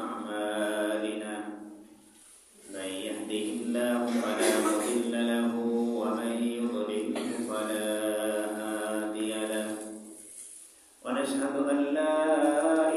أعمالنا. من يهده الله فلا أن لا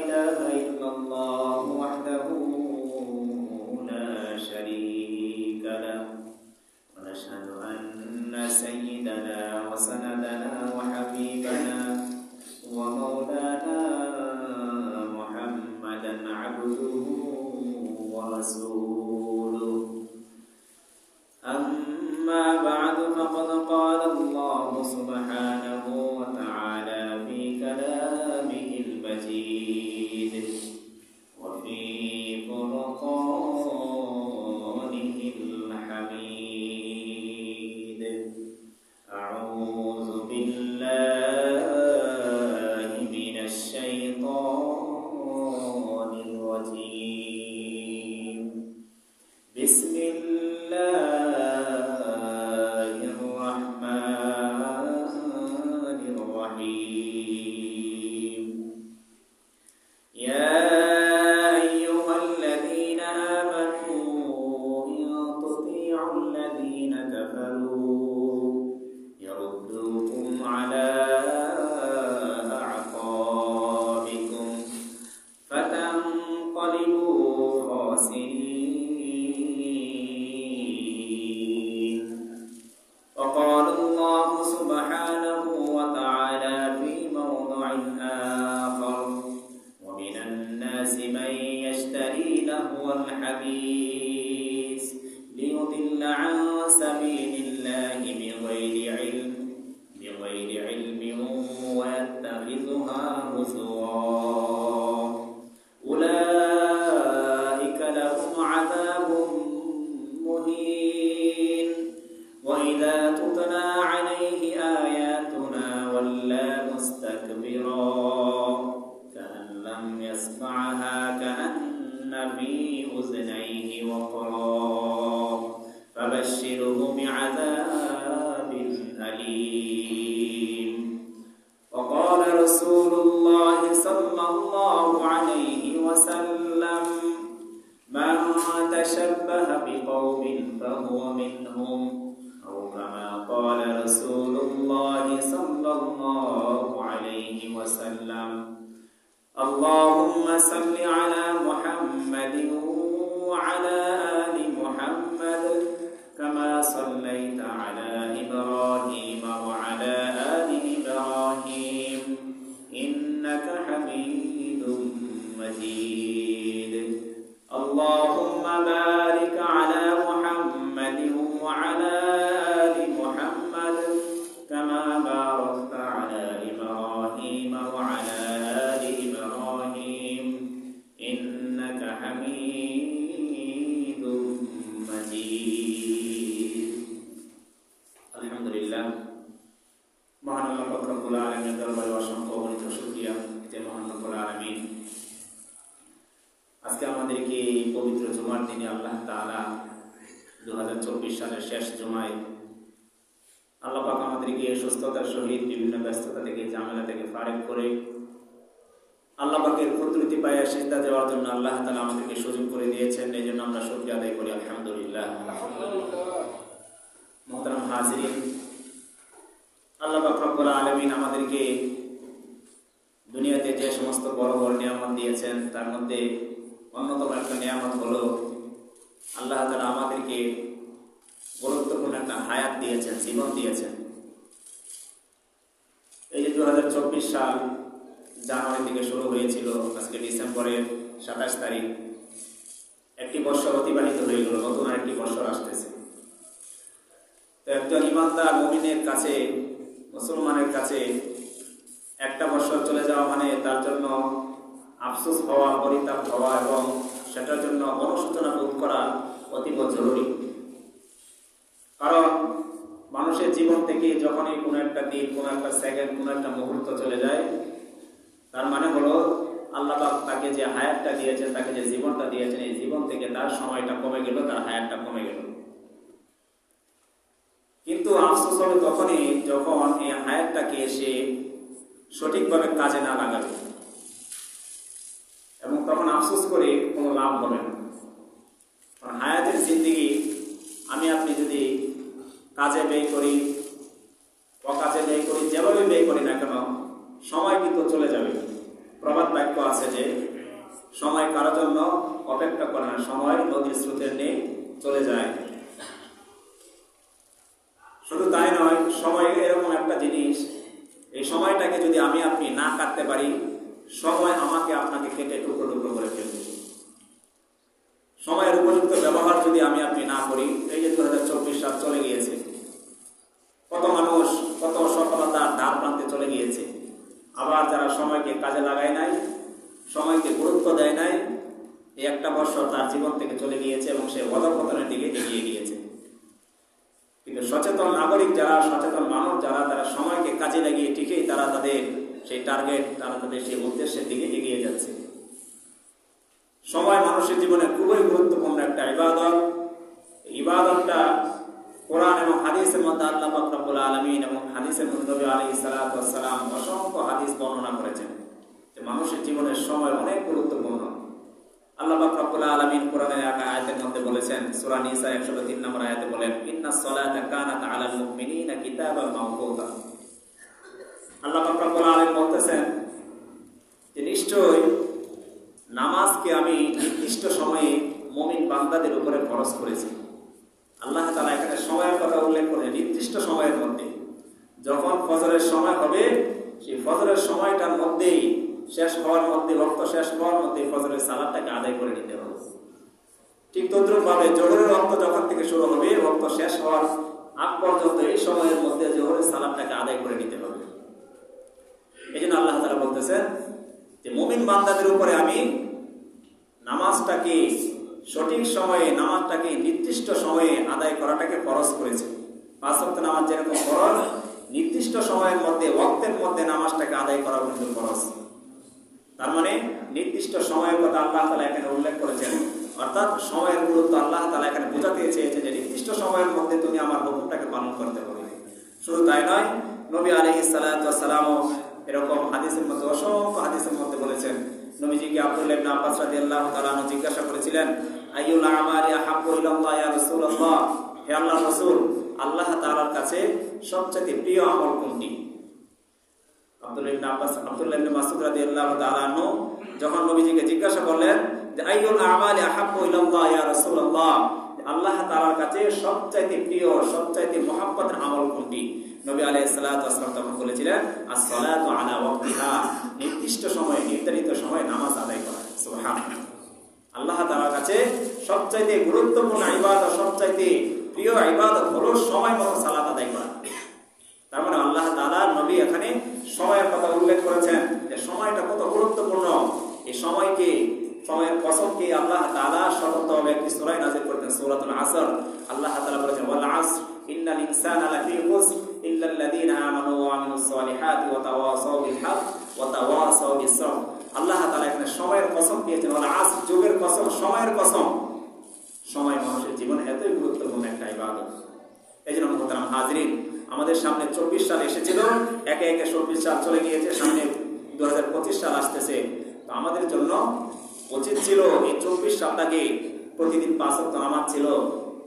مهين وإذا تتلى عليه آياتنا ولى مستكبرا كأن لم يسمعها كأن في أذنيه وقرا. فبشره بعذاب أليم. وقال رسول الله صلى الله عليه وسلم من تشبه بقوم فهو منهم أو كما قال رسول الله صلى الله عليه وسلم. اللهم صل على محمد وعلى آل محمد كما صليت على ব্যস্ততা থেকে ঝামেলা থেকে ফারেক করে আল্লাহ পাকের কুদরতি পায়ে সিজদা দেওয়ার জন্য আল্লাহ তাআলা আমাদেরকে সুযোগ করে দিয়েছেন। এই জন্য আমরা শুকরিয়া আদায় করি আলহামদুলিল্লাহ। মোহতারাম হাজিরিন রব্বুল আলামিন আমাদেরকে দুনিয়াতে যে সমস্ত বড় বড় নিয়ামত দিয়েছেন তার মধ্যে অন্যতম একটা নিয়ামত হলো আল্লাহ তাআলা আমাদেরকে গুরুত্বপূর্ণ একটা হায়াত দিয়েছেন জীবন দিয়েছেন। দু হাজার চব্বিশ সাল জানুয়ারি থেকে শুরু হয়েছিল, আজকে ডিসেম্বরের সাতাশ তারিখ। একটি বছর অতিবাহিত হয়ে গেল, নতুন আরেকটি বছর আসতেছে। তো একজন ইমানদার মমিনের কাছে, মুসলমানের কাছে একটা বছর চলে যাওয়া মানে তার জন্য আফসোস হওয়া, পরিতাপ হওয়া এবং সেটার জন্য অনুশোচনা বোধ করা অতীব জরুরি। কারণ মানুষের জীবন থেকে যখনই কোনো একটা দিন, কোনো একটা সেকেন্ড কোনো একটা মুহূর্ত চলে যায়, তার মানে হলো আল্লাহ তাকে যে হায়াতটা দিয়েছেন, তাকে যে জীবনটা দিয়েছেন, এই জীবন থেকে তার সময়টা কমে গেল, তার হায়াতটা কমে গেল। কিন্তু আফসোস হবে তখনই যখন এই হায়াতটাকে সে সঠিকভাবে কাজে না লাগাবে। এবং তখন আফসোস করে কোনো লাভ হবে না। হায়াতের জিন্দিগি আমি আপনি যদি কাজে ব্যয় করি, অকাজে ব্যয় করি, যেভাবে ব্যয় করি না কেন, সময় কিন্তু চলে যাবে। প্রবাদ বাক্য আছে যে, সময় কারও জন্য অপেক্ষা করে না, সময় নদীর স্রোতের নেই চলে যায়। শুধু তাই নয়, সময় এরকম একটা জিনিস, এই সময়টাকে যদি আমি আপনি না কাটতে পারি, সময় আমাকে আপনাকে কেটে টুকরো টুকরো করে ফেলবে সময়ের উপযুক্ত ব্যবহার যদি আমি আপনি না করি, এই যে দু হাজার চব্বিশ সাল চলে গিয়েছে। কত মানুষ, কত সফলতার দ্বার প্রান্তে চলে গিয়েছে। আবার যারা সময়কে কাজে লাগায় নাই, সময়কে গুরুত্ব দেয় নাই, এই একটা বছর তার জীবন থেকে চলে গিয়েছে এবং সে অধপতনের দিকে এগিয়ে গিয়েছে। কিন্তু সচেতন নাগরিক যারা, সচেতন মানুষ যারা, তারা সময়কে কাজে লাগিয়ে ঠিকই তারা তাদের সেই টার্গেট, তারা তাদের সেই উদ্দেশ্যের দিকে এগিয়ে যাচ্ছে। সময় মানুষের জীবনে খুবই গুরুত্বপূর্ণ একটা ইবাদত। ইবাদতটা কোরআন এবং হাদিসের মধ্যে আল্লাহ আলমিন এবং হাদিসের আলী অসংখ্য হাদিস বর্ণনা করেছেন যে মানুষের জীবনের সময় অনেক গুরুত্বপূর্ণ। আল্লাহ আলমিন কোরআনের আয়াতের মধ্যে বলেছেন নিসা 103 নম্বর আয়াতে বলেন, ইন্না সলাতা কানাত আলাল মুমিনিনা আল্লাহ বলতেছেন যে নিশ্চয়ই নামাজকে আমি নির্দিষ্ট সময়ে মমিন বান্দাদের উপরে খরচ করেছি। আল্লাহ তালা এখানে সময়ের কথা উল্লেখ করে নির্দিষ্ট সময়ের মধ্যে যখন ফজরের সময় হবে, সেই ফজরের সময়টার মধ্যেই শেষ হওয়ার মধ্যে, রক্ত শেষ হওয়ার মধ্যে ফজরের সালাদটাকে আদায় করে নিতে হবে। ঠিক তদ্রুপ ভাবে জোহরের রক্ত যখন থেকে শুরু হবে, রক্ত শেষ হওয়ার আগ পর্যন্ত এই সময়ের মধ্যে জোহরের সালাদটাকে আদায় করে নিতে হবে। এই জন্য আল্লাহ তালা বলতেছেন যে, মুমিন বান্দাদের উপরে আমি নামাজটাকে সঠিক সময়ে নামাজটাকে, নির্দিষ্ট সময়ে আদায় করাটাকে ফরজ করেছে। পাঁচ ওয়াক্ত নামাজ যেরকম ফরজ, নির্দিষ্ট সময়ের মধ্যে, ওয়াক্তের মধ্যে নামাজটাকে আদায় করা কিন্তু ফরজ। তার মানে নির্দিষ্ট সময়ের কথা আল্লাহ তালা এখানে উল্লেখ করেছেন। অর্থাৎ সময়ের গুরুত্ব আল্লাহ তালা এখানে বোঝাতে চেয়েছে যে, নির্দিষ্ট সময়ের মধ্যে তুমি আমার হুকুমটাকে পালন করতে পারবে শুধু তাই নয়, নবী আলহি সালামও এরকম হাদিসের মধ্যে, অসংখ্য হাদিসের মধ্যে বলেছেন নবীজিকে আব্দুল্লাহ ইবনে আব্বাস রাদিয়াল্লাহু তাআলা আনহু জিজ্ঞাসা করেছিলেন, আইয়ুল আমালি আহাব্বু ইলাল্লাহ ইয়া রাসূলুল্লাহ? হে আল্লাহর রাসূল, আল্লাহ তাআলার কাছে সবচেয়ে প্রিয় আমল কোনটি? আব্দুল্লাহ ইবনে আব্বাস আব্দুল্লাহ ইবনে মাসউদ রাদিয়াল্লাহু তাআলা আনহু যখন নবীজিকে জিজ্ঞাসা করলেন যে, আইয়ুল আমালি আহাব্বু ইলাল্লাহ ইয়া রাসূলুল্লাহ? আল্লাহ তাআলার কাছে সবচাইতে প্রিয়, সবচাইতে মহাব্বতের আমল কোনটি? নবী আলাইহিস সালাতু তখন বলেছিলেন as-সালাতু আলা ওয়াক্তিহা নির্দিষ্ট সময়ে, নির্ধারিত সময়ে নামাজ আদায় করা। সুবহানাল্লাহ। আল্লাহ তাআলার কাছে সবচাইতে গুরুত্বপূর্ণ ইবাদত, সবচাইতে প্রিয় ইবাদত হলো সময় মতো সালাত আদায় করা। তার মানে আল্লাহ তাআলা নবী এখানে সময়ের কথা উল্লেখ করেছেন যে সময়টা কত গুরুত্বপূর্ণ। এই সময়কে, সময়ের কসমকে আল্লাহ তাআলা সততভাবে একটি সূরা নাযিল করতেন সূরাতুল আসর। আল্লাহ তাআলা বলেছেন, ওয়াল আসর, ইন্নাল ইনসানা লাফি খুসর সালিহাতি ওয়া তাওয়াসাউ বিল হক ওয়া তাওয়াসাউ বিস সাবর আল্লাহ তাআলা এখানে সময়ের কসম দিয়েছেন, ওয়াল আসর, যুগের কসম, সময়ের কসম। সময় মানুষের জীবনে এতই গুরুত্বপূর্ণ একটা ইবাদত। এই জন্য মোহতারাম হাজরিন, আমাদের সামনে চব্বিশ সাল এসেছিল, একে একে চব্বিশ সাল চলে গিয়েছে, সামনে দু সাল আসতেছে। তো আমাদের জন্য উচিত ছিল এই চব্বিশ সালটাকে প্রতিদিন পাঁচ নামাজ ছিল,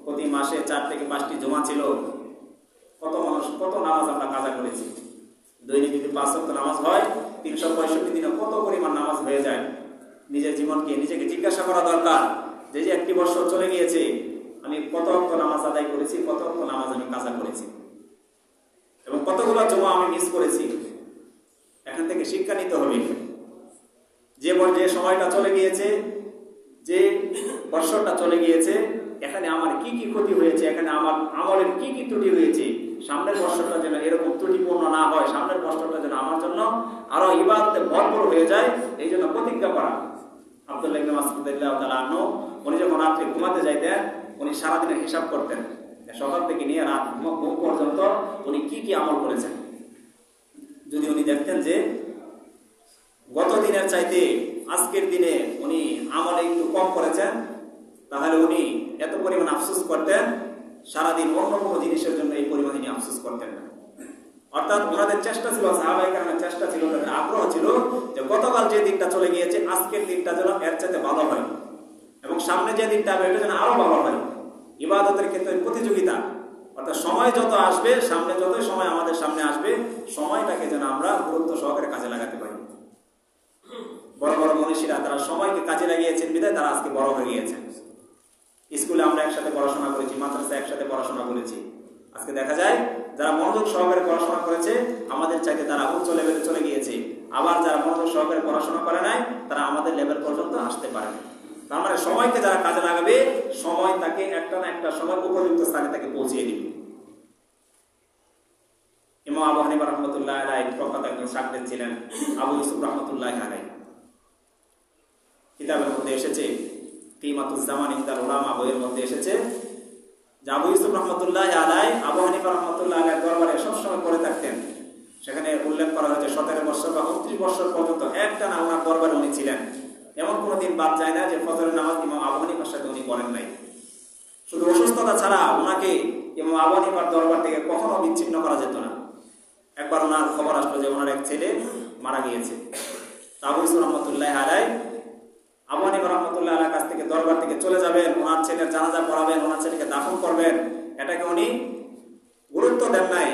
প্রতি মাসে চার থেকে পাঁচটি জমা ছিল। কত মানুষ, কত নামাজ আমরা কাজা করেছি? দৈনিক যদি পাঁচ অক্ট নামাজ হয়, তিনশো পঁয়ষট্টি দিনে কত পরিমাণ নামাজ হয়ে যায়? নিজের জীবনকে, নিজেকে জিজ্ঞাসা করা দরকার, যে যে একটি বছর চলে গিয়েছে, আমি কত অক্ট নামাজ আদায় করেছি, কত অক্ট নামাজ আমি কাজা করেছি? এবং কতগুলো জমা আমি মিস করেছি? এখান থেকে শিক্ষা নিতে হবে। যে যে সময়টা চলে গিয়েছে, যে বৎসরটা চলে গিয়েছে, এখানে আমার কি কি ক্ষতি হয়েছে, এখানে আমার আমলের কি কি ত্রুটি হয়েছে সামনের বৎসরটা যেন এরকম ত্রুটিপূর্ণ না হয়, সামনের বৎসরটা যেন আমার জন্য আরও ইবাদতে ভরপুর হয়ে যায়, এই জন্য প্রতিজ্ঞা করা। উনি যখন রাত্রে ঘুমাতে যাইতেন, উনি সারাদিনের হিসাব করতেন সকাল থেকে নিয়ে রাত ঘুম পর্যন্ত উনি কি কি আমল করেছেন। যদি উনি দেখতেন যে গত দিনের চাইতে আজকের দিনে উনি আমলে একটু কম করেছেন, তাহলে উনি এত পরিমাণ আফসোস করতেন সারাদিন অন্য কোনো জিনিসের জন্য এই পরিমাণ তিনি আফসোস করতেন না। অর্থাৎ ওনাদের চেষ্টা ছিল সাহাবাই কারণের চেষ্টা ছিল, তাদের আগ্রহ ছিল যে গতকাল যে দিনটা চলে গিয়েছে, আজকের দিনটা যেন এর চাইতে ভালো হয় এবং সামনে যে দিনটা এটা যেন আরও ভালো হয়। ইবাদতের ক্ষেত্রে প্রতিযোগিতা, অর্থাৎ সময় যত আসবে, সামনে যতই সময় আমাদের সামনে আসবে, সময়টাকে যেন আমরা গুরুত্ব সহকারে কাজে লাগাতে পারি। বড় বড় মনীষীরা তারা সময়কে কাজে লাগিয়েছেন, বিদায় তারা আজকে বড় হয়ে গিয়েছেন। স্কুলে আমরা একসাথে পড়াশোনা করেছি, মাদ্রাসা একসাথে পড়াশোনা করেছি। আজকে দেখা যায়, যারা মনোযোগ সহকারে পড়াশোনা করেছে, আমাদের চাইতে তারা উচ্চ লেভেলে চলে গিয়েছে, আবার যারা মনোযোগ সহকারে পড়াশোনা করে নাই, তারা আমাদের লেভেল পর্যন্ত আসতে পারে তার মানে সময়কে যারা কাজে লাগাবে, সময় তাকে একটা না একটা সময় উপযুক্ত স্থানে তাকে পৌঁছিয়ে দিবে। ইমাম আবু হানিফা রহমতুল্লাহ আলাই প্রখ্যাত একজন সাকরেদ ছিলেন, আবু ইউসুফ রহমতুল্লাহ আলাই কিতাবের মধ্যে এসেছে কিমাতুজ্জামান ইন্দার ওলামা বইয়ের মধ্যে এসেছে। যে আবু ইউসুফ রহমতুল্লাহ আলাই আবু হানিফা রহমতুল্লাহ আলাই দরবারে সবসময় পড়ে থাকতেন। সেখানে উল্লেখ করা হয়েছে, সতেরো বছর বা উনত্রিশ বছর পর্যন্ত একটা না ওনার দরবারে উনি ছিলেন। এমন কোনো দিন বাদ যায় না যে ফজরের নামাজ ইমাম আবু হানিফার সাথে উনি পড়েন নাই। শুধু অসুস্থতা ছাড়া ওনাকে ইমাম আবু হানিফার দরবার থেকে কখনো বিচ্ছিন্ন করা যেত না। একবার ওনার খবর আসলো যে ওনার এক ছেলে মারা গিয়েছে। আবু ইউসুফ রহমতুল্লাহ আলাই আবু রহমতুল্লাহ আলার কাছ থেকে দরবার থেকে চলে যাবেন, ওনার ছেলের জানাজা পড়াবেন, ওনার ছেলেকে দাফন করবেন। এটাকে উনি গুরুত্ব দেন নাই।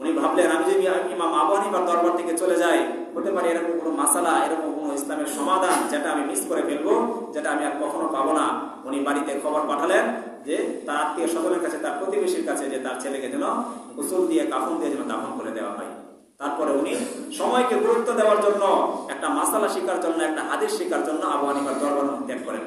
উনি ভাবলেন, আমি যদি ইমাম আবু হানিফার দরবার থেকে চলে যাই, হতে পারে এরকম কোনো মাসালা, এরকম কোনো ইসলামের সমাধান যেটা আমি মিস করে ফেলব, যেটা আমি আর কখনো পাবো না। উনি বাড়িতে খবর পাঠালেন যে তার আত্মীয় স্বজনের কাছে, তার প্রতিবেশীর কাছে যে তার ছেলেকে যেন গোসল দিয়ে, কাফন দিয়ে যেন দাফন করে দেওয়া হয়। তারপরে উনি সময়কে গুরুত্ব দেওয়ার জন্য একটা মাসালা শিকার জন্য, একটা হাদিস শিকার জন্য আবু হানিফার দরবার ত্যাগ করেন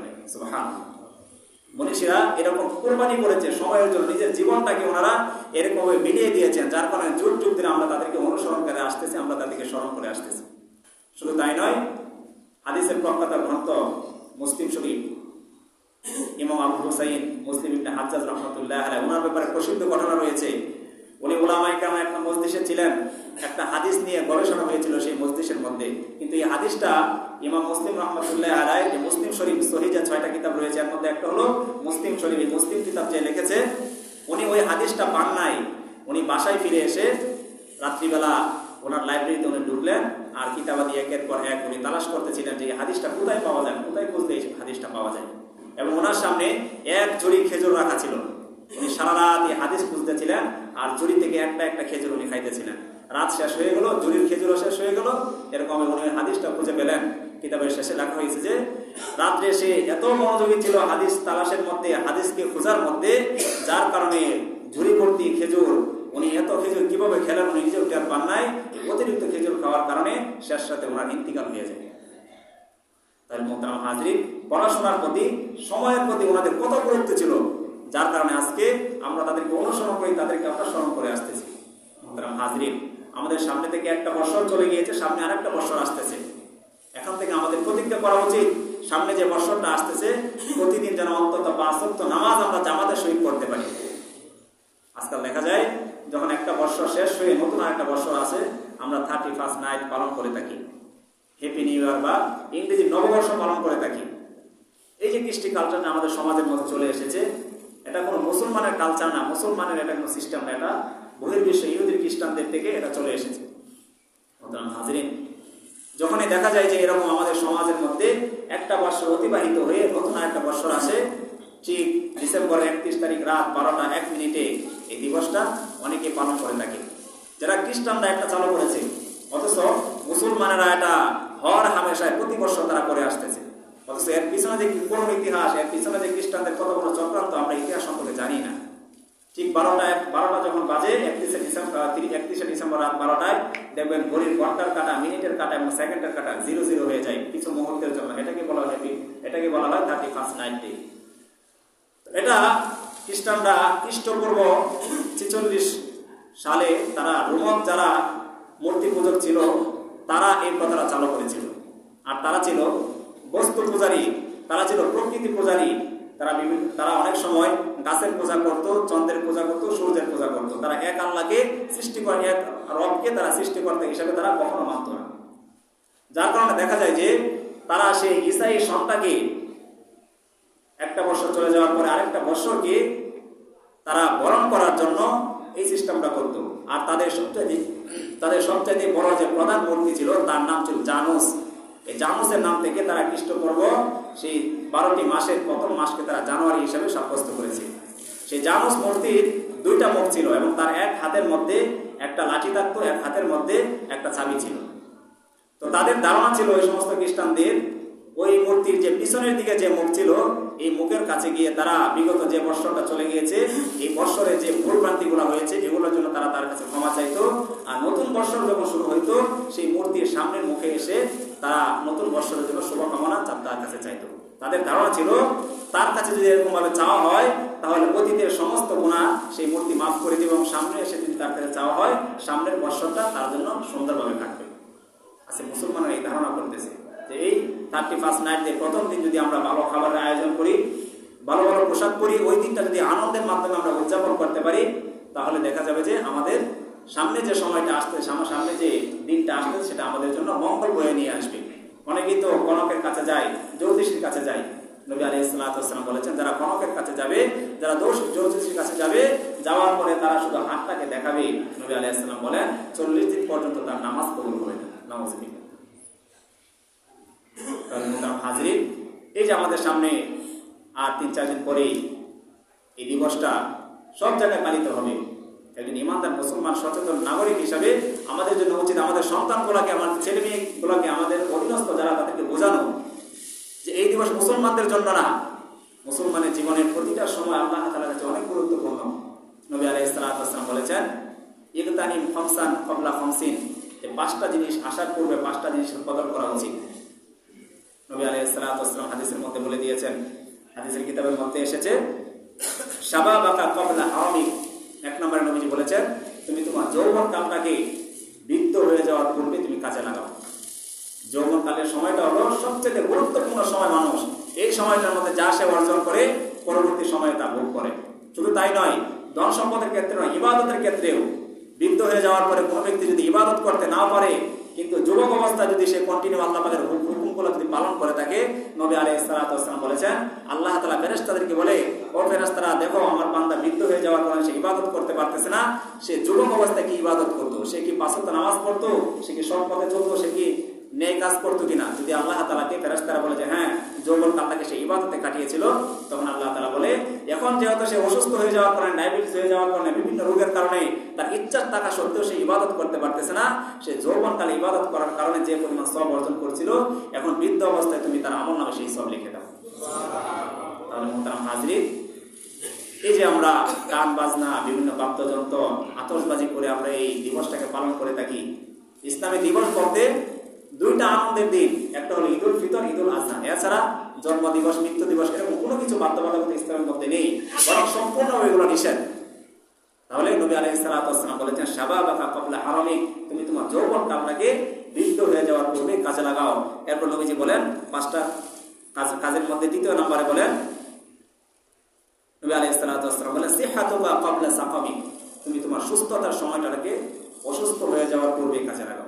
মনীষীরা এরকম কোরবানি করেছে, সময়ের জন্য নিজের জীবনটাকে ওনারা এরকম ভাবে মিলিয়ে দিয়েছেন, যার কারণে যুগ যুগ দিনে আমরা তাদেরকে অনুসরণ করে আসতেছি, আমরা তাদেরকে স্মরণ করে আসতেছি। শুধু তাই নয়, হাদিসের প্রখ্যাত গ্রন্থ মুসলিম শরীফ, ইমাম আবু হুসাইন, মুসলিম ইবনে হাজ্জাজ রহমতুল্লাহ ওনার ব্যাপারে প্রসিদ্ধ ঘটনা রয়েছে। উনি ওলামাইকাম একটা মসজিদে ছিলেন একটা হাদিস নিয়ে গবেষণা হয়েছিল সেই মসজিদের মধ্যে। কিন্তু এই হাদিসটা ইমাম মুসলিম রহমতুল্লাহ আলাই যে মুসলিম শরীফ সহিজা ছয়টা কিতাব রয়েছে, এর মধ্যে একটা হলো মুসলিম শরীফ। এই মুসলিম কিতাব যে লিখেছে, উনি ওই হাদিসটা পান নাই। উনি বাসায় ফিরে এসে রাত্রিবেলা ওনার লাইব্রেরিতে উনি ঢুকলেন আর কিতাবাদি একের পর এক উনি তালাশ করতেছিলেন যে এই হাদিসটা কোথায় পাওয়া যায়, কোথায় খুঁজলে এই হাদিসটা পাওয়া যায়। এবং ওনার সামনে এক ঝুড়ি খেজুর রাখা ছিল। উনি সারা রাত এই হাদিস খুঁজতেছিলেন আর ঝুড়ি থেকে একটা একটা খেজুর উনি খাইতেছিলেন। রাত শেষ হয়ে গেল ঝুড়ির খেজুরও শেষ হয়ে গেল। এরকম হাদিসটা খুঁজে পেলেন। কিতাবের শেষে লেখা হয়েছে যে, রাত্রে সে এত মনোযোগী ছিল হাদিস তালাশের মধ্যে, হাদিসকে খোঁজার মধ্যে, যার কারণে ঝুড়ি ভর্তি খেজুর, উনি এত খেজুর কীভাবে খেলেন, উনি নিজেও টের পান নাই, অতিরিক্ত খেজুর খাওয়ার কারণে শেষ সাথে ওনার ইন্তিকাল হয়ে যায়। তাই মোহতারাম হাজরিন, পড়াশোনার প্রতি, সময়ের প্রতি ওনাদের কত গুরুত্ব ছিল? যার কারণে আজকে আমরা তাদেরকে অনুসরণ করি তাদেরকে আমরা স্মরণ করে আসতেছি। মোহতারাম হাজরিন আমাদের সামনে থেকে একটা বছর চলে গিয়েছে, সামনে আরেকটা বছর আসতেছে। এখন থেকে আমাদের প্রতিজ্ঞা করা উচিত, সামনে যে বছরটা আসতেছে, প্রতিদিন যেন অন্তত পাঁচত্ব নামাজ আমরা জামাতের সহিত করতে পারি। আজকাল দেখা যায়, যখন একটা বছর শেষ হয়ে নতুন আরেকটা বছর আছে আমরা থার্টি ফার্স্ট নাইট পালন করে থাকি। হ্যাপি নিউ ইয়ার বা ইংরেজি নববর্ষ পালন করে থাকি। এই যে কৃষ্টি কালচারটা আমাদের সমাজের মধ্যে চলে এসেছে, এটা কোনো মুসলমানের কালচার না, মুসলমানের এটা কোনো সিস্টেম না, এটা বহির্বিশ্ব ইহুদি খ্রিস্টানদের থেকে এটা চলে এসেছে। হাজরিন যখনই দেখা যায় যে এরকম আমাদের সমাজের মধ্যে একটা বছর অতিবাহিত হয়ে নতুন একটা বছর আসে, ঠিক ডিসেম্বর একত্রিশ তারিখ রাত বারোটা এক মিনিটে এই দিবসটা অনেকে পালন করে থাকে। যারা খ্রিস্টানরা একটা চালু করেছে, অথচ মুসলমানেরা এটা হর হামেশায় প্রতি বছর তারা করে আসতেছে। অথচ এর পিছনে যে কোন ইতিহাস, এর পিছনে যে খ্রিস্টানদের কত বড় চক্রান্ত আমরা ইতিহাস সম্পর্কে জানি না। ঠিক বারোটা বারোটা যখন বাজে, একত্রিশে ডিসেম্বর একত্রিশে ডিসেম্বর রাত বারোটায় দেখবেন ঘড়ির ঘণ্টার কাটা, মিনিটের কাটা এবং সেকেন্ডের কাটা জিরো জিরো হয়ে যায় কিছু মুহূর্তের জন্য। এটাকে বলা হয় এটাকে বলা হয় থার্টি ফার্স্ট নাইট ডে এটা খ্রিস্টানরা খ্রিস্টপূর্ব ছেচল্লিশ সালে তারা রোমক যারা মূর্তি পূজক ছিল, তারা এই কথাটা চালু করেছিল। আর তারা ছিল বস্তু পূজারী, তারা ছিল প্রকৃতি পূজারী। তারা বিভিন্ন তারা অনেক সময় গাছের পূজা করত, চন্দ্রের পূজা করত, সূর্যের পূজা করত। তারা এক আল্লাহকে সৃষ্টি করে, এক রবকে তারা সৃষ্টিকর্তা হিসাবে তারা কখনো মানত না। যার কারণে দেখা যায় যে তারা সেই ইসাই সন্তানকে একটা বছর চলে যাওয়ার পরে আরেকটা বছরকে তারা বরণ করার জন্য এই সিস্টেমটা করতো। আর তাদের সবচেয়ে তাদের সবচাইতে বড় যে প্রধান মূর্তি ছিল, তার নাম ছিল জানুস। এই জানুসের নাম থেকে তারা খ্রিস্টপূর্ব সেই বারোটি মাসের প্রথম মাসকে তারা জানুয়ারি হিসাবে সাব্যস্ত করেছে। সেই জামস মূর্তির দুইটা মুখ ছিল এবং তার এক হাতের মধ্যে একটা লাঠি থাকতো, এক হাতের মধ্যে একটা চাবি ছিল। তো তাদের ধারণা ছিল ওই সমস্ত খ্রিস্টানদের ওই মূর্তির যে পিছনের দিকে যে মুখ ছিল, এই মুখের কাছে গিয়ে তারা বিগত যে বর্ষটা চলে গিয়েছে, এই বর্ষরে যে ভুল ভ্রান্তিগুলো হয়েছে, এগুলোর জন্য তারা তার কাছে ক্ষমা চাইতো। আর নতুন বর্ষর যখন শুরু হইতো, সেই মূর্তির সামনের মুখে এসে তারা নতুন বর্ষরের জন্য শুভকামনা তার কাছে চাইতো। তাদের ধারণা ছিল, তার কাছে যদি এরকম ভাবে চাওয়া হয়, তাহলে অতীতের সমস্ত গুণা সেই মূর্তি মাফ করে দেবে এবং সামনে এসে যদি তার কাছে চাওয়া হয়, সামনের বর্ষরটা তার জন্য সুন্দরভাবে কাটবে আছে মুসলমানের এই ধারণা করতেছে যে এই থার্টি ফার্স্ট নাইট ডে প্রথম দিন যদি আমরা ভালো খাবারের আয়োজন করি, ভালো ভালো পোশাক পরি, ওই দিনটা যদি আনন্দের মাধ্যমে আমরা উদযাপন করতে পারি, তাহলে দেখা যাবে যে আমাদের সামনে যে সময়টা আসতে সাম- সামনে যে দিনটা আসবে সেটা আমাদের জন্য মঙ্গল বয়ে নিয়ে আসবে। অনেকেই তো কনকের কাছে যায়, জ্যোতিষীর কাছে যায়। নবী আলী ইসলাম বলেছেন, যারা কনকের কাছে যাবে, যারা দোষ জ্যোতিষীর কাছে যাবে, যাওয়ার পরে তারা শুধু হাতটাকে দেখাবে। নবী আলী ইসলাম বলেন, চল্লিশ দিন পর্যন্ত তার নামাজ কবুল হবে না। নামাজ হাজির। এই যে আমাদের সামনে আর তিন, চার দিন পরেই এই দিবসটা সব জায়গায় পালিত হবে। একজন ইমানদার মুসলমান, সচেতন নাগরিক হিসাবে আমাদের জন্য উচিত আমাদের সন্তানগুলোকে আমাদের ছেলে মেয়েগুলোকে আমাদের অধীনস্থ যারা তাদেরকে বোঝানো যে এই দিবস মুসলমানদের জন্য না। মুসলমানের জীবনের প্রতিটা সময় আল্লাহ তালার কাছে অনেক গুরুত্বপূর্ণ। নবী আলাই ইসলাম বলেছেন ইগতানিম খমসান কবলা খমসিন। যে পাঁচটা জিনিস আসার পূর্বে পাঁচটা জিনিসের কদর করা উচিত। নবী আলাই ইসলাম হাদিসের মধ্যে বলে দিয়েছেন, হাদিসের কিতাবের মধ্যে এসেছে, সাবা বাকা কবলা হারামি এক নম্বরে নবীজি বলেছেন, তুমি তোমার যৌবন কালটাকে বৃদ্ধ হয়ে যাওয়ার পূর্বে তুমি কাজে লাগাও। যৌবন কালের সময়টা হলো সবচেয়ে গুরুত্বপূর্ণ সময় মানুষ। এই সময়টার মধ্যে যা সে অর্জন করে, পরবর্তী সময়ে তা ভোগ করে। শুধু তাই নয়, ধন সম্পদের ক্ষেত্রে নয় ইবাদতের ক্ষেত্রেও বৃদ্ধ হয়ে যাওয়ার পরে কোনো ব্যক্তি যদি ইবাদত করতে না পারে, কিন্তু যুবক অবস্থায় যদি সে কন্টিনিউ আল্লাহ পাকের হুকুমগুলো যদি পালন করে থাকে। নবী আলী ইসালাতাম বলেছেন, আল্লাহ তালা ফেরেস্তাদেরকে বলে, ও ফেরেস্তারা দেখো আমার বান্দা বৃদ্ধ হয়ে যাওয়ার কারণে সে ইবাদত করতে পারতেছে না। সে যুবক অবস্থায় কি ইবাদত করতো? সে কি পাঁচত্ব নামাজ পড়তো? সে কি সব পথে চলতো? সে কি নেই কাজ করতো কিনা? যদি আল্লাহ তালাকে ফেরেস্তারা বলে যে হ্যাঁ যৌবন কালটাকে সে ইবাদতে কাটিয়েছিল তখন আল্লাহ তালা বলে, এখন যেহেতু সে অসুস্থ হয়ে যাওয়ার কারণে, ডায়াবেটিস হয়ে যাওয়ার কারণে, বিভিন্ন রোগের কারণে তার ইচ্ছার টাকা সত্ত্বেও সে ইবাদত করতে পারতেছে না, সে যৌবনকালে ইবাদত করার কারণে যে পরিমাণ সব অর্জন করছিল, এখন বৃদ্ধ অবস্থায় তুমি তার আমল নামে সেই সব লিখে দাও। তাহলে মোহতারাম হাজরিন এই যে আমরা গান, বাজনা, বিভিন্ন বাদ্যযন্ত্র আতসবাজি করে আমরা এই দিবসটাকে পালন করে থাকি, ইসলামী দিবস বলতে দুইটা আনন্দের দিন, একটা হলো ঈদুল ফিতর, ঈদুল আজহা এছাড়া জন্ম দিবস মৃত্যু দিবস এরকম কোনো কিছু বাধ্যবাধকতা ইসলামের মধ্যে নেই, বরং সম্পূর্ণ এগুলো নিষেধ। তাহলে নবী আলাই সালাম বলেছেন সাবা বাকা কবলা হারামি তুমি তোমার যৌবন কামনাকে বৃদ্ধ হয়ে যাওয়ার পূর্বে কাজে লাগাও। এরপর নবীজি বলেন, পাঁচটা কাজ, কাজের মধ্যে দ্বিতীয় নম্বরে বলেন, নবী আলাই সালাম বলেন বা কবলা সাকামি তুমি তোমার সুস্থতার সময়টাকে অসুস্থ হয়ে যাওয়ার পূর্বে কাজে লাগাও।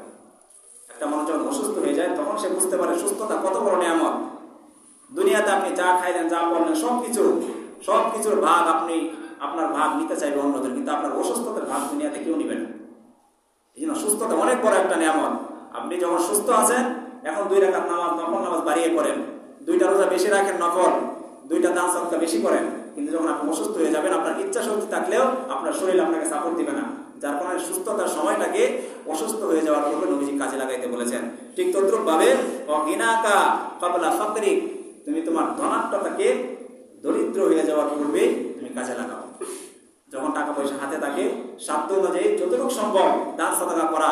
একটা মানুষ যখন অসুস্থ হয়ে যায়, তখন সে বুঝতে পারে সুস্থতা কত বড় নিয়ামত। দুনিয়াতে আপনি যা খাইলেন, যা পড়লেন সব কিছু সব কিছুর ভাগ আপনি, আপনার ভাগ নিতে চাইবে অন্যদের, কিন্তু আপনার অসুস্থতার ভাগ দুনিয়াতে কেউ নিবে না। এই জন্য সুস্থতা অনেক বড় একটা নিয়ামত। আপনি যখন সুস্থ আছেন, এখন দুই রাখাত নামাজ, নফল নামাজ বাড়িয়ে করেন দুইটা রোজা বেশি রাখেন, নফল। দুইটা দান সৎকা বেশি করেন। কিন্তু যখন আপনি অসুস্থ হয়ে যাবেন, আপনার ইচ্ছা শক্তি থাকলেও আপনার শরীর আপনাকে সাপোর্ট দিবে না। যার কারণে সুস্থতার সময়টাকে অসুস্থ হয়ে যাওয়ার পূর্বে নবীজি কাজে লাগাইতে বলেছেন। ঠিক তদ্রুপ ভাবে তুমি তোমার ধনাত্মতাকে দরিদ্র হয়ে যাওয়ার পূর্বে তুমি কাজে লাগাও। যখন টাকা পয়সা হাতে থাকে সাধ্য অনুযায়ী যতটুকু সম্ভব দান সাদাকা করা,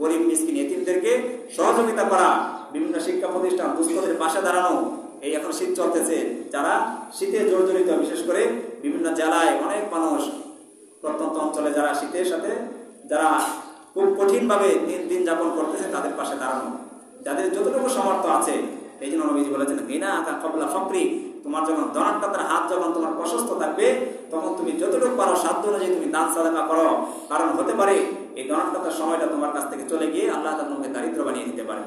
গরিব, মিসকিন, এতিমদেরকে সহযোগিতা করা, বিভিন্ন শিক্ষা প্রতিষ্ঠান, দুস্থদের পাশে দাঁড়ানো, এই এখন শীত চলতেছে। যারা শীতে জর্জরিত, বিশেষ করে বিভিন্ন জেলায় অনেক মানুষ প্রত্যন্ত অঞ্চলে যারা শীতের সাথে, যারা খুব কঠিনভাবে দিন দিন যাপন করতেছে, তাদের পাশে দাঁড়ানো। যাদের যতটুকু সামর্থ্য আছে, এই জন্য নবীজি বলেছেন বিনা আকার কবলা ফকরি। তোমার যখন ধনাত্মতার হাত যখন তোমার প্রশস্ত থাকবে, তখন তুমি যতটুকু পারো সাধ্য অনুযায়ী তুমি দান সাদাকা করো। কারণ হতে পারে, এই ধনাত্মতার সময়টা তোমার কাছ থেকে চলে গিয়ে আল্লাহ তার তোমাকে দারিদ্র বানিয়ে দিতে পারে।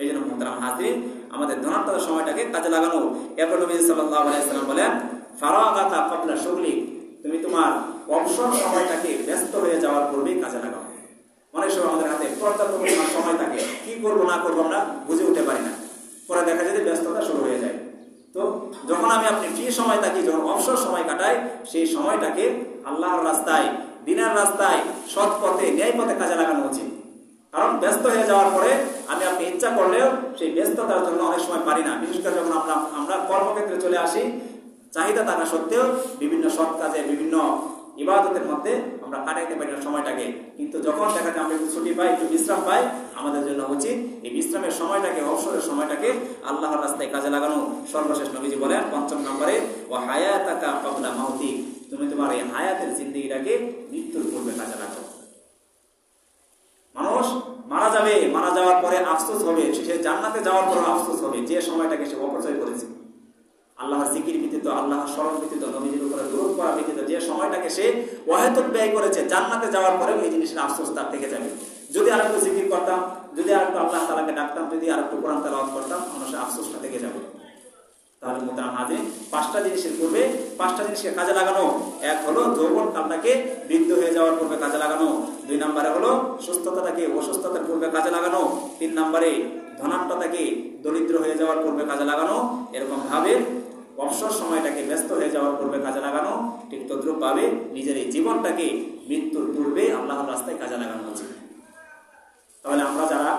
এই জন্য মোহতারাম হাজির আমাদের ধনাত্মক সময়টাকে কাজে লাগানো। এরপর নবী সাল্লাহ আলাইসালাম বলেন, ফারাগাতা কবলা শুগলি তুমি তোমার অবসর সময়টাকে ব্যস্ত হয়ে যাওয়ার পূর্বেই কাজে লাগাও। অনেক সময় আমাদের হাতে পর্যাপ্ত পরিমাণ সময় থাকে। কি করব, না করব আমরা বুঝে উঠতে পারি না। পরে দেখা যায় ব্যস্ততা শুরু হয়ে যায়। তো যখন আমি আপনি ফ্রি সময় থাকি, যখন অবসর সময় কাটাই, সেই সময়টাকে আল্লাহর রাস্তায়, দিনের রাস্তায় সৎ পথে ন্যায় পথে কাজে লাগানো উচিত। কারণ ব্যস্ত হয়ে যাওয়ার পরে আমি আপনি ইচ্ছা করলেও সেই ব্যস্ততার জন্য অনেক সময় পারি না। বিশেষ করে যখন আমরা আমরা কর্মক্ষেত্রে চলে আসি চাহিদা থাকা সত্ত্বেও বিভিন্ন সৎ কাজে, বিভিন্ন ইবাদতের মধ্যে আমরা কাটাইতে পারি না সময়টাকে। কিন্তু যখন দেখা যায় আমরা একটু ছুটি পাই, একটু বিশ্রাম পাই, আমাদের জন্য উচিত এই বিশ্রামের সময়টাকে, অবসরের সময়টাকে আল্লাহর রাস্তায় কাজে লাগানো। সর্বশেষ নবীজি বলেন, পঞ্চম নম্বরে ও হায়াতাকা কাবলা মাউতি। তুমি তোমার এই হায়াতের জিন্দিগিটাকে মৃত্যুর পূর্বে কাজে লাগাও। মানুষ মারা যাবে, মারা যাওয়ার পরে আফসোস হবে, সে জান্নাতে যাওয়ার পর আফসোস হবে, যে সময়টাকে সে অপচয় করেছে। আল্লাহর জিকির ব্যতীত আল্লাহর স্মরণ ব্যতীত, নবীজির উপরে দূর করা ব্যতীত, যে সময়টাকে সে ওয়াহেতুক ব্যয় করেছে, জান্নাতে যাওয়ার পরেও এই জিনিসের আফসোস তার থেকে যাবে। যদি আর একটু জিকির করতাম, যদি আর একটু আল্লাহ তালাকে ডাকতাম, যদি আর একটু কোরআন তালাওয়াত করতাম, মানুষের আফসোসটা থেকে যাবে। তাহলে মোতারাম হাজির পাঁচটা জিনিসের পূর্বে, পাঁচটা জিনিসকে কাজে লাগানো, এক হলো যৌবন কালটাকে বৃদ্ধ হয়ে যাওয়ার পূর্বে কাজে লাগানো, দুই নম্বরে হলো সুস্থতাটাকে অসুস্থতার পূর্বে কাজে লাগানো, তিন নম্বরে ধনাত্মতাকে দরিদ্র হয়ে যাওয়ার পূর্বে কাজে লাগানো, এরকম ভাবে অবসর সময়টাকে ব্যস্ত হয়ে যাওয়ার পূর্বে কাজে লাগানো ঠিক তদ্রুপ ভাবে নিজের এই জীবনটাকে মৃত্যুর পূর্বে আল্লাহর রাস্তায় কাজে লাগানো উচিত। তাহলে আমরা যারা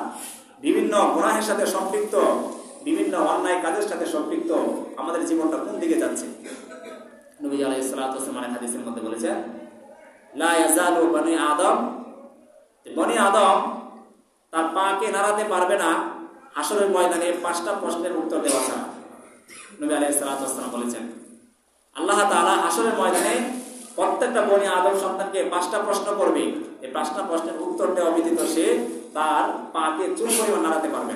বিভিন্ন গুনাহের সাথে সম্পৃক্ত, বিভিন্ন অন্যায় কাজের সাথে সম্পৃক্ত, আমাদের জীবনটা কোন দিকে যাচ্ছে? নবী হাদিসের মধ্যে বলেছেন বনি আদম বনি আদম তার পাকে নাড়াতে পারবে না, হাসরের ময়দানে পাঁচটা প্রশ্নের উত্তর দেওয়া ছাড়া। নবী আলাইহিস সালাতু ওয়াসালাম বলেছেন। আল্লাহ হাসরের ময়দানে প্রত্যেকটা বনি আদম সন্তানকে পাঁচটা প্রশ্ন করবে। এই পাঁচটা প্রশ্নের উত্তর দেওয়া ব্যতীত সে তার চুল পরিমাণ নাড়াতে পারবে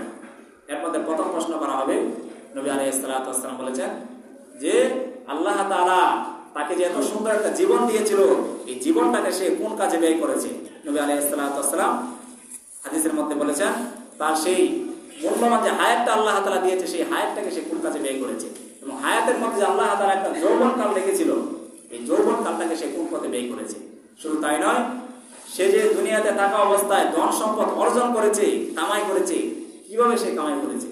এর মধ্যে প্রথম প্রশ্ন করা হবে, নবী বলেছেন যে আল্লাহ তাআলা তাকে যে এত সুন্দর একটা জীবন দিয়েছিল, এই জীবনটাকে সে কোন কাজে ব্যয় করেছে? নবী আলাইসালাম হাদিসের মধ্যে বলেছেন, তার সেই মূল্যবান যে হায়াতটা আল্লাহ তালা দিয়েছে, সেই হায়াতটাকে সে কোন কাজে ব্যয় করেছে? এবং হায়াতের মধ্যে যে আল্লাহ তালা একটা যৌবন কাল রেখেছিল, এই যৌবন কালটাকে সে কোন পথে ব্যয় করেছে? শুধু তাই নয়, সে যে দুনিয়াতে থাকা অবস্থায় ধন সম্পদ অর্জন করেছে, কামাই করেছে, কীভাবে সে কামাই করেছে?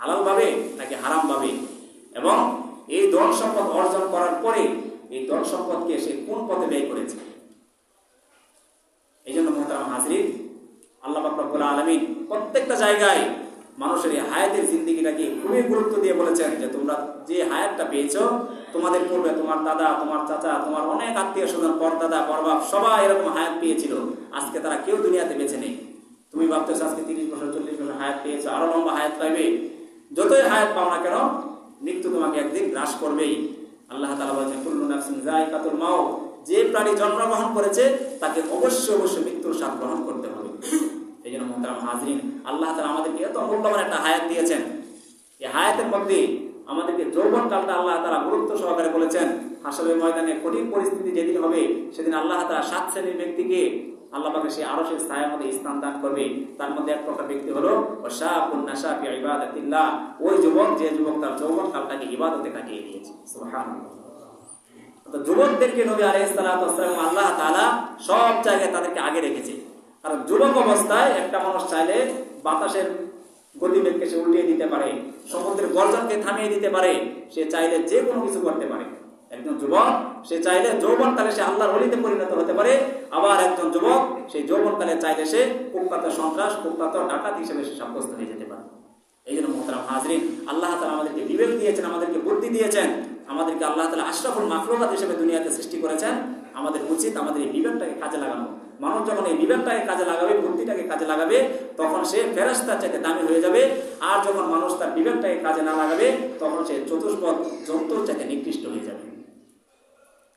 হালাল ভাবে নাকি হারাম ভাবে এবং এই ধন সম্পদ অর্জন করার পরে এই ধন সম্পদকে সে কোন পথে ব্যয় করেছে? এই জন্য মোহতারাম হাজরি আল্লাহ বাকরুল আলমিন প্রত্যেকটা জায়গায় মানুষের এই হায়াতের জিন্দিগিটাকে খুবই গুরুত্ব দিয়ে বলেছেন যে তোমরা যে হায়াতটা পেয়েছ, তোমাদের পূর্বে তোমার দাদা, তোমার চাচা, তোমার অনেক আত্মীয় স্বজন, পরদাদা, পরবাপ, সবাই এরকম হায়াত পেয়েছিল। আজকে তারা কেউ দুনিয়াতে বেঁচে নেই। তুমি ভাবতেছো আজকে তিরিশ বছর, চল্লিশ বছর হায়াত পেয়েছ, আরও লম্বা হায়াত পাইবে? যতই হায়াত পাও না কেন, মৃত্যু তোমাকে একদিন গ্রাস করবেই। আল্লাহ তালা বলছেন, কুল্লু নাফসিন যাই কাতুল মাও যে প্রাণী জন্মগ্রহণ করেছে, তাকে অবশ্যই অবশ্যই মৃত্যুর স্বাদ গ্রহণ করতে হবে। এই জন্য মোহতারাম হাজরিন, আল্লাহ তালা আমাদেরকে এত মূল্যবান একটা হায়াত দিয়েছেন। এই হায়াতের মধ্যে আমাদেরকে যৌবন কালটা আল্লাহ তালা গুরুত্ব সহকারে বলেছেন। হাসবের ময়দানে কঠিন পরিস্থিতি যেদিন হবে, সেদিন আল্লাহ তালা সাত শ্রেণির ব্যক্তিকে আল্লাহ পাকে সে আরও সেই স্থায়ের মধ্যে স্থান দান করবে। তার মধ্যে এক প্রকার ব্যক্তি হলো ওই যুবক, যে যুবক তার যৌবন কালটাকে ইবাদতে কাটিয়ে দিয়েছে। যুবকদেরকে নবী আলাইহিসসালাম আল্লাহ তাআলা সব জায়গায় তাদেরকে আগে রেখেছে। কারণ যুবক অবস্থায় একটা মানুষ চাইলে বাতাসের গতিবেগকে সে উল্টিয়ে দিতে পারে, সমুদ্রের গর্জনকে থামিয়ে দিতে পারে, সে চাইলে যে কোনো কিছু করতে পারে। একজন যুবক, সে চাইলে যৌবন কালে সে আল্লাহর হলিতে পরিণত হতে পারে, আবার একজন যুবক, সেই যৌবন কালে চাইলে সে কুখ্যাত সন্ত্রাস কুখ্যাত ডাকাত হিসেবে সে সাব্যস্ত হয়ে যেতে পারে। এই জন্য মোহতারাম হাজরিন, আল্লাহ তালা আমাদেরকে বিবেক দিয়েছেন, আমাদেরকে বুদ্ধি দিয়েছেন, আমাদেরকে আল্লাহ তালা আশরাফুল মাকলুকাত হিসেবে দুনিয়াতে সৃষ্টি করেছেন। আমাদের উচিত আমাদের এই বিবেকটাকে কাজে লাগানো। মানুষ যখন এই বিবেকটাকে কাজে লাগাবে, বুদ্ধিটাকে কাজে লাগাবে, তখন সে ফেরাস্তার চাইতে দামি হয়ে যাবে। আর যখন মানুষ তার বিবেকটাকে কাজে না লাগাবে, তখন সে চতুষ্পদ জন্তুর চাইতে নিকৃষ্ট হয়ে যাবে।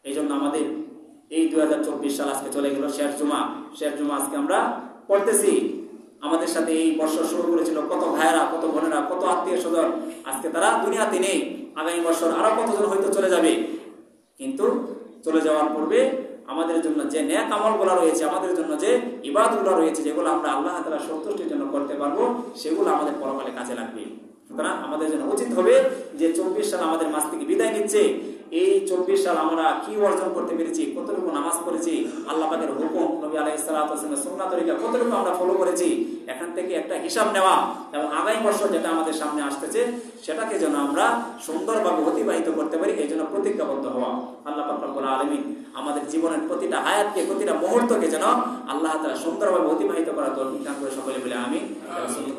এই জন্য আমাদের এই দুই হাজার চব্বিশ সাল আজকে চলে গেল শেষ জুমা। শেষ জুমা আজকে আমরা পড়তেছি। আমাদের সাথে এই বর্ষ শুরু করেছিল কত ভাইয়েরা, কত বোনেরা, কত আত্মীয় স্বজন। আজকে তারা দুনিয়াতে নেই। আগামী বছর আরও কতজন হয়তো চলে যাবে। কিন্তু চলে যাওয়ার পূর্বে আমাদের জন্য যে ন্যাক আমলগুলো রয়েছে, আমাদের জন্য যে ইবাদগুলো রয়েছে, যেগুলো আমরা আল্লাহ তালা সন্তুষ্টির জন্য করতে পারব, সেগুলো আমাদের পরকালে কাজে লাগবে। সুতরাং আমাদের জন্য উচিত হবে যে চব্বিশ সাল আমাদের মাস থেকে বিদায় নিচ্ছে। এই চব্বিশ সাল আমরা কি অর্জন করতে পেরেছি? কতটুকু নামাজ পড়েছি? আল্লাহ পাকের হুকুম নবী আলাই সালামের সুন্না তরিকা কতটুকু আমরা ফলো করেছি? এখান থেকে একটা হিসাব নেওয়া এবং আগামী বছর যেটা আমাদের সামনে আসতেছে সেটাকে যেন আমরা সুন্দরভাবে অতিবাহিত করতে পারি এই জন্য প্রতিজ্ঞাবদ্ধ হওয়া। আল্লাহ পাকুল আলমিন আমাদের জীবনের প্রতিটা হায়াতকে প্রতিটা মুহূর্তকে যেন আল্লাহ তালা সুন্দরভাবে অতিবাহিত করা তো করে সকলে বলে আমি যারা সুন্নত